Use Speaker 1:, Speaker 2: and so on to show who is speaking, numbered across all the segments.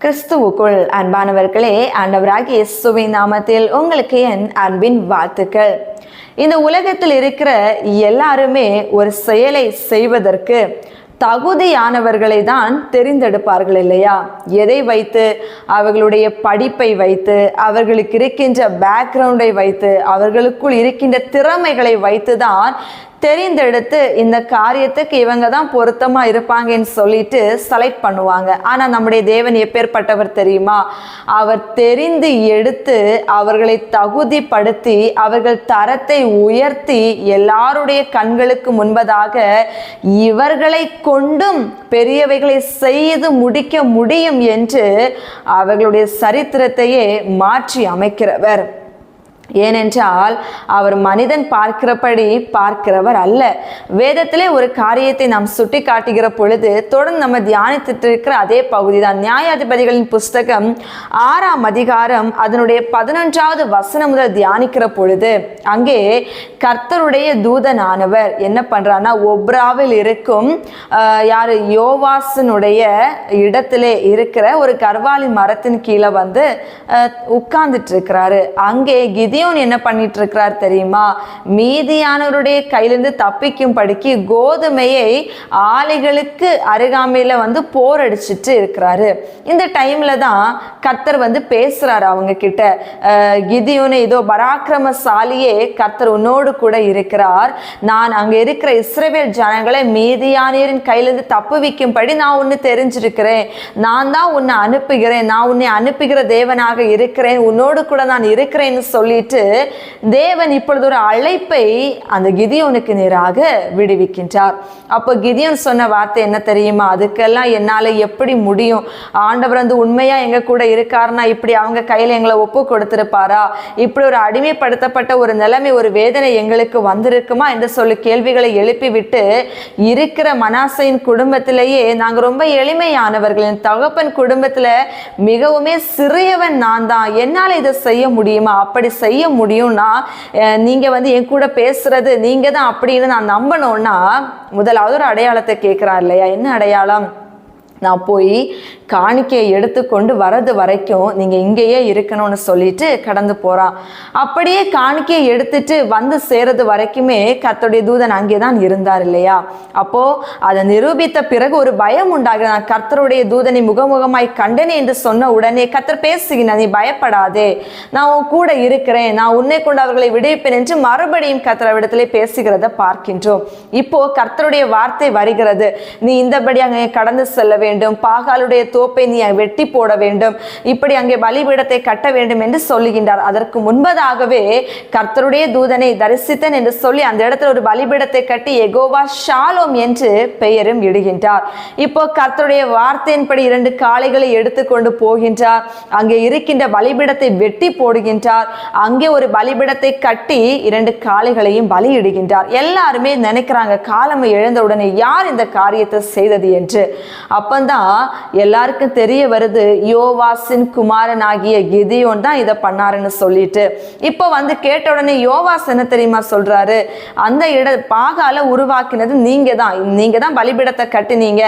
Speaker 1: கிறிஸ்துவுக்குள் அன்பானவர்களே ஆண்டவராகிய இயேசுவின் நாமத்தில் உங்களுக்கு என் அன்பின் வாழ்த்துக்கள். இந்த உலகத்தில் இருக்கிற எல்லாருமே ஒரு செயலை செய்வதற்கு தகுதியானவர்களை தான் தெரிந்தெடுப்பார்கள் இல்லையா? எதை வைத்து? அவர்களுடைய படிப்பை வைத்து அவர்களுக்கு இருக்கின்ற பேக்ரவுண்டை வைத்து அவர்களுக்குள் இருக்கின்ற திறமைகளை வைத்து தான் தெரிந்தெடுத்து இந்த காரியத்துக்கு இவங்க தான் பொருத்தமா இருப்பாங்கன்னு சொல்லிட்டு செலக்ட் பண்ணுவாங்க. ஆனா நம்முடைய தேவன் எப்பேற்பட்டவர் தெரியுமா? அவர் தெரிந்து எடுத்து அவர்களை தகுதிப்படுத்தி அவர்கள் தரத்தை உயர்த்தி எல்லாருடைய கண்களுக்கு முன்பதாக இவர்களை கொண்டும் பெரியவைகளை செய்து முடிக்க முடியும் என்று அவர்களுடைய சரித்திரத்தையே மாற்றி அமைக்கிறவர். ஏனென்றால் அவர் மனிதன் பார்க்கிறபடி பார்க்கிறவர் அல்ல. வேதத்திலே ஒரு காரியத்தை நாம் சுட்டி காட்டுகிற பொழுது தொடர்ந்து நம்ம தியானித்துட்டு இருக்கிற அதே பகுதி தான் நியாயாதிபதிகளின் புஸ்தகம் ஆறாம் அதிகாரம் அதனுடைய பதினொன்றாவது வசனம் முதல் தியானிக்கிற பொழுது அங்கே கர்த்தருடைய தூதனானவர் என்ன பண்ணுறான்னா ஒப்ராவில் இருக்கும் யார் யோவாசனுடைய இடத்திலே இருக்கிற ஒரு கர்வாலி மரத்தின் கீழே வந்து உட்கார்ந்துட்டு இருக்கிறாரு அங்கே கிதி கிதியோன் என்ன பண்ணிட்டு இருக்கிறார் தெரியுமா? மீதியானவருடைய கையிலிருந்து தப்பிக்கும்படிக்கு கோதுமையை ஆலைகளுக்கு அருகாமையில் வந்து போர் அடிச்சுட்டு இருக்கிறாரு. இந்த டைம்ல தான் கர்த்தர் வந்து பேசுறாரு அவங்க கிட்ட அஹ், இதோ பராக்கிரமசாலியே கர்த்தர் உன்னோடு கூட இருக்கிறார். நான் அங்கே இருக்கிற இஸ்ரேவேல் ஜனங்களை மீதியானியரின் கையிலிருந்து தப்புவிக்கும்படி நான் ஒன்று தெரிஞ்சிருக்கிறேன். நான் தான் உன்னை அனுப்புகிறேன். நான் உன்னை அனுப்புகிற தேவனாக இருக்கிறேன். உன்னோடு கூட நான் இருக்கிறேன்னு சொல்லிட்டு தேவன் இப்பொழுது ஒரு அழைப்பை அந்த கிதியோனுக்கு நேராக விடுவிக்கின்றார். அப்போ கிதியோன் சொன்ன வார்த்தை என்ன தெரியுமா? அதுக்கெல்லாம் என்னால எப்படி முடியும்? ஆண்டவர் வந்து உண்மையா எங்க கூட இருக்காருனா இப்படி அவங்க கையில் எங்களை ஒப்பு கொடுத்துருப்பாரா? இப்படி ஒரு அடிமைப்படுத்தப்பட்ட ஒரு நிலைமை ஒரு வேதனை எங்களுக்கு வந்திருக்குமா? என்று சொல்லி கேள்விகளை எழுப்பிவிட்டு இருக்கிற மனாசையின் குடும்பத்திலேயே நாங்க ரொம்ப எளிமையானவர்கள். என் தகப்பன் குடும்பத்துல மிகவுமே சிறியவன் நான் தான் என்னால இதை செய்ய முடியுமா? அப்படி செய்ய முடியும்னா நீங்கள் வந்து என் கூட பேசுறது நீங்கள் தான் அப்படின்னு நான் நம்பணும்னா முதலாவது ஒரு அடையாளத்தை கேட்கிறார் இல்லையா? என்ன அடையாளம்? நான் போய் காணிக்கையை எடுத்துக்கொண்டு வரது வரைக்கும் நீங்கள் இங்கேயே இருக்கணும்னு சொல்லிட்டு கடந்து போகிறான் அப்படியே காணிக்கையை எடுத்துட்டு வந்து சேரது வரைக்குமே கர்த்தருடைய தூதன் அங்கே தான் இருந்தார் இல்லையா? அப்போது அதை நிரூபித்த பிறகு ஒரு பயம் உண்டாகுது நான் கர்த்தருடைய தூதனை முகமுகமாய் கண்டனே என்று சொன்ன உடனே கர்த்தர் பேசுகிறேன் நீ பயப்படாதே. நான் உன் கூட இருக்கிறேன். நான் உன்னை கொண்டு அவர்களை விடுவிப்பேன் என்று மறுபடியும் கர்த்தரவிடத்திலே பேசுகிறத பார்க்கின்றோம். இப்போ கர்த்தருடைய வார்த்தை வருகிறது. நீ இந்தபடி அங்கே கடந்து செல்லவே வேண்டும். பாகாலுடைய தோப்பை நீ வெட்டி போட வேண்டும். இப்படி அங்கே பலிபீடத்தை கட்ட வேண்டும் என்று சொல்லுகின்றார். அதற்கு முன்பதாகவே கர்த்தருடைய தூதனை தரிசித்தன் என்று சொல்லி அந்த இடத்துல ஒரு பலிபீடத்தை கட்டி எகோவா ஷாலோம் என்று பெயரும் இடுகின்றார். இப்போ கர்த்தருடைய வார்த்தையின்படி இரண்டு காளைகளை எடுத்துக்கொண்டு போகின்றார். அங்கே இருக்கின்ற பலிபீடத்தை வெட்டி போடுகின்றார். அங்கே ஒரு பலிபீடத்தை கட்டி இரண்டு காளைகளையும் பலியிடுகின்றார். எல்லாருமே நினைக்கிறாங்க காலம் எழுந்தவுடனே யார் இந்த காரியத்தை செய்தது என்று. தான் எல்லாருக்கும் தெரிய வருது யோவாசின் குமாரன் ஆகிய கிதியோன் தான் இதை பண்ணாருன்னு சொல்லிட்டு. இப்போ வந்து கேட்ட உடனே யோவாஸ் என்ன தெரியுமா சொல்றாரு? அந்த இட பாகால உருவாக்கினது நீங்க தான் நீங்க தான் பலிபீடத்தை கட்டினீங்க.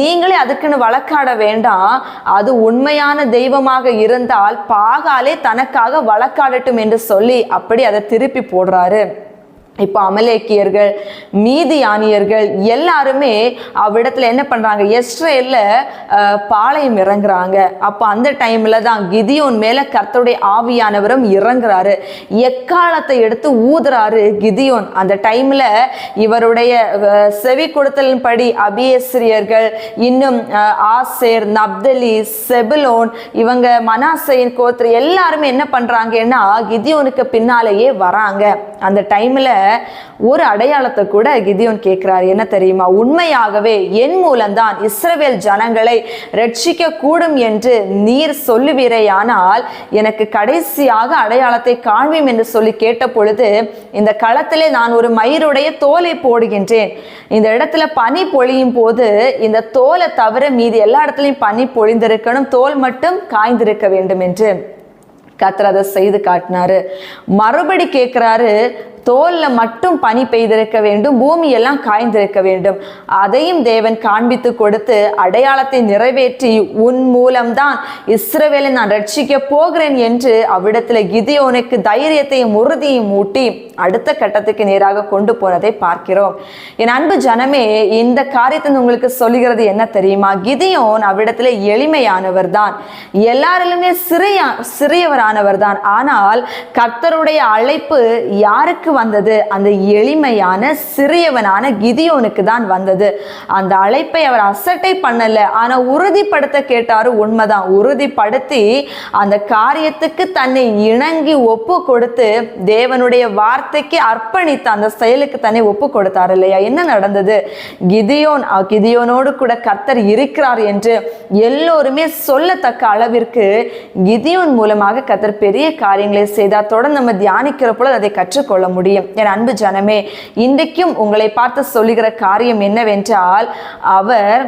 Speaker 1: நீங்களே அதுக்குன்னு வழக்காட வேண்டாம். அது உண்மையான தெய்வமாக இருந்தால் பாகாலே தனக்காக வழக்காடட்டும் என்று சொல்லி அப்படி அதை திருப்பி போடுறாரு. இப்போ அமலேக்கியர்கள் மீதியானியர்கள் எல்லாருமே அவ்விடத்துல என்ன பண்ணுறாங்க எஸ்ரேலில் பாளையம் இறங்குறாங்க. அப்போ அந்த டைமில் தான் கிதியோன் மேலே கர்த்தருடைய ஆவியானவரும் இறங்குறாரு. எக்காலத்தை எடுத்து ஊதுறாரு கிதியோன். அந்த டைமில் இவருடைய செவி செவி கொடுத்தலின்படி அபியஸ்ரியர்கள் இன்னும் ஆசேர் நப்தலி செபிலோன் இவங்க மனாசையின் கோத்திரி எல்லாருமே என்ன பண்ணுறாங்கன்னா கிதியோனுக்கு பின்னாலேயே வராங்க. அந்த டைமில் ஒரு அடையாளத்தை கூட கிதியோன் கேட்குறாரு என்ன தெரியுமா? உண்மையாகவே என் மூலம்தான் இஸ்ரவேல் ஜனங்களை ரட்சிக்க கூடும் என்று நீர் சொல்லுவீரையானால் எனக்கு கடைசியாக அடையாளத்தை காண்பீம் என்று சொல்லி கேட்ட பொழுது இந்த களத்திலே நான் ஒரு மயிருடைய தோலை போடுகின்றேன். இந்த இடத்துல பனி பொழியும் போது இந்த தோலை தவிர மீதி எல்லா இடத்துலையும் பனி பொழிந்திருக்கணும் தோல் மட்டும் காய்ந்திருக்க வேண்டும் என்று. கத்தர் அதை செய்து காட்டினாரு. மறுபடி கேட்குறாரு தோல்ல மட்டும் பனி பெய்திருக்க வேண்டும் பூமி எல்லாம் காய்ந்திருக்க வேண்டும். அதையும் தேவன் காண்பித்து கொடுத்து அடையாளத்தை நிறைவேற்றி உன் மூலம்தான் இஸ்ரவேலை நான் ரட்சிக்க போகிறேன் என்று அவ்விடத்துல கிதியோனுக்கு தைரியத்தையும் உறுதியும் ஊட்டி அடுத்த கட்டத்துக்கு நேராக கொண்டு போனதை பார்க்கிறோம். என் அன்பு ஜனமே இந்த காரியத்தை உங்களுக்கு சொல்லுகிறது என்ன தெரியுமா? கிதியோன் அவ்விடத்துல எளிமையானவர் தான். எல்லாரிலுமே சிறிய சிறியவரானவர் தான். ஆனால் கர்த்தருடைய அழைப்பு யாருக்கு வந்தது? அந்த எளிமையான சிறியவனான கிதியோனுக்கு தான் வந்தது. அந்த அழைப்பை அவர் அசட்டை பண்ணல. ஆனா உறுதிப்படுத்த கேட்டாரு உண்மைதான். உறுதிப்படுத்தி அந்த காரியத்துக்கு தன்னை இணங்கி ஒப்பு கொடுத்து தேவனுடைய வார்த்தை வார்த்தைக்கு அர்ப்பணித்த அந்த செயலுக்கு தானே ஒப்பு கொடுத்தார் இல்லையா? என்ன நடந்தது? கிதியோன் கிதியோனோடு கூட கர்த்தர் இருக்கிறார் என்று எல்லோருமே சொல்லத்தக்க அளவிற்கு கிதியோன் மூலமாக கர்த்தர் பெரிய காரியங்களை செய்தார். தொடர்ந்து நம்ம தியானிக்கிற பொழுது அதை கற்றுக்கொள்ள முடியும். என் அன்பு ஜனமே இன்றைக்கும் உங்களை பார்த்து சொல்லுகிற காரியம் என்னவென்றால் அவர்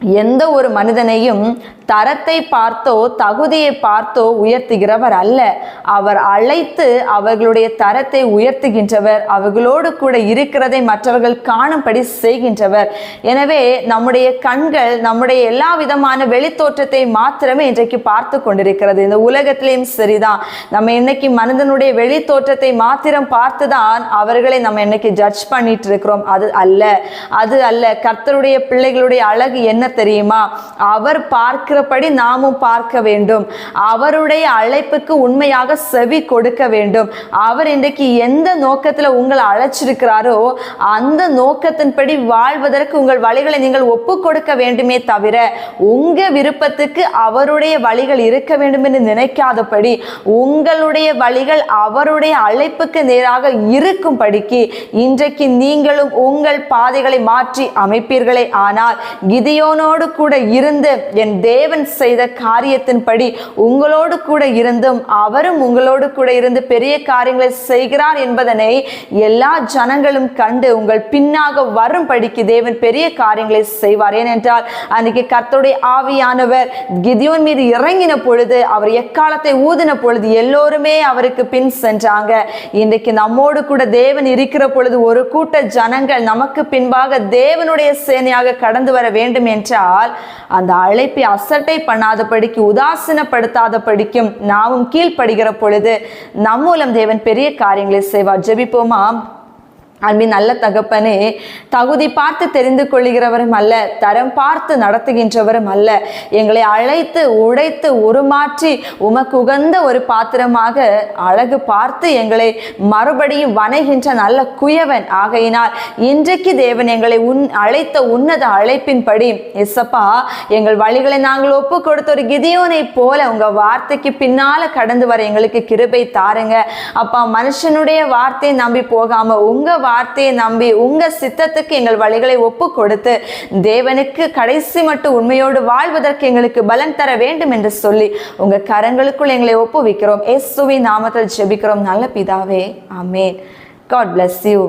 Speaker 1: எந்த ஒரு மனிதனையும் தரத்தை பார்த்தோ தகுதியை பார்த்தோ உயர்த்துகிறவர் அல்ல. அவர் அழைத்து அவர்களுடைய தரத்தை உயர்த்துகின்றவர் அவர்களோடு கூட இருக்கிறதை மற்றவர்கள் காணும்படி செய்கின்றவர். எனவே நம்முடைய கண்கள் நம்முடைய எல்லா விதமான வெளித்தோற்றத்தை மாத்திரமே இன்றைக்கு பார்த்து கொண்டிருக்கிறது. இந்த உலகத்திலையும் சரிதான். நம்ம இன்னைக்கு மனிதனுடைய வெளித்தோற்றத்தை மாத்திரம் பார்த்துதான் அவர்களை நம்ம இன்னைக்கு ஜட்ஜ் பண்ணிட்டு இருக்கிறோம். அது அல்ல. அது அல்ல. கர்த்தருடைய பிள்ளைகளுடைய அழகு என்ன தெரியுமா? அவர் பார்க்கிறபடி நாமும் பார்க்க வேண்டும். அவருடைய அழைப்புக்கு உண்மையாக செவி கொடுக்க வேண்டும். அவர் இன்றைக்கு எந்த நோக்கத்தில் உங்களை அழைச்சிருக்கிறாரோ அந்த நோக்கத்தின்படி வாழ்வதற்கு உங்கள் வழிகளை நீங்கள் ஒப்பு கொடுக்க வேண்டுமே தவிர உங்க விருப்பத்துக்கு அவருடைய வழிகள் இருக்க வேண்டும் என்று நினைக்காதபடி உங்களுடைய வழிகள் அவருடைய அழைப்புக்கு நேராக இருக்கும்படிக்கு இன்றைக்கு நீங்களும் உங்கள் பாதைகளை மாற்றி அமைப்பீர்களே. ஆனால் கிதியோனோடு கூட இருந்து என் தேவன் செய்த காரியத்தின்படி உங்களோடு கூட இருந்தும் அவரும் உங்களோடு கூட இருந்து பெரிய காரியங்களை செய்கிறார் என்பதனை எல்லா ஜனங்களும் கண்டு உங்கள் பின்னாக வரும்படிக்கு தேவன் பெரிய காரியங்களை செய்வார். ஏனென்றால் அன்னைக்கு கர்த்தருடைய ஆவியானவர் கிதியோன் மீது இறங்கின பொழுது அவர் எக்காலத்தை ஊதின பொழுது எல்லோருமே அவருக்கு பின் சென்றாங்க. இன்றைக்கு நம்மோடு கூட தேவன் இருக்கிற பொழுது ஒரு கூட்ட ஜனங்கள் நமக்கு பின்பாக தேவனுடைய சேனையாக கடந்து வர வேண்டும் என்று என்றால் அந்த அழைப்பை அசட்டை பண்ணாதபடிக்கு உதாசீனப்படுத்தாதபடிக்கும் நாமும் கீழ்ப்படுகிற பொழுது நம் மூலம் தேவன் பெரிய காரியங்களை செய்வார். ஜெபிப்போமா? அன்பின் நல்ல தகப்பனே தகுதி பார்த்து தெரிந்து கொள்கிறவரும் அல்ல தரம் பார்த்து நடத்துகின்றவரும் அல்ல. எங்களை அழைத்து உடைத்து உருமாற்றி உமக்கு உகந்த ஒரு பாத்திரமாக அழகு பார்த்து எங்களை மறுபடியும் வணைகின்ற நல்ல குயவன். ஆகையினால் இன்றைக்கு தேவன் எங்களை உன் அழைத்த உன்னத அழைப்பின்படி எசப்பா எங்கள் வழிகளை நாங்கள் ஒப்பு கொடுத்த ஒரு கிதியோனை போல உங்க வார்த்தைக்கு பின்னால கடந்து வர எங்களுக்கு கிருபை தாருங்க. அப்பா மனுஷனுடைய வார்த்தையை நம்பி போகாம உங்க வார்த்தையை நம்பி உங்க சித்தத்துக்கு எங்கள் வழிகளை ஒப்பு கொடுத்து தேவனுக்கு கடைசி மட்டும் உண்மையோடு வாழ்வதற்கு எங்களுக்கு பலன் தர வேண்டும் என்று சொல்லி உங்க கரங்களுக்குள் எங்களை ஒப்புவிக்கிறோம். சுவி நாமத்தில் ஜெபிக்கிறோம். நல்ல பிதாவே ஆமென். God bless you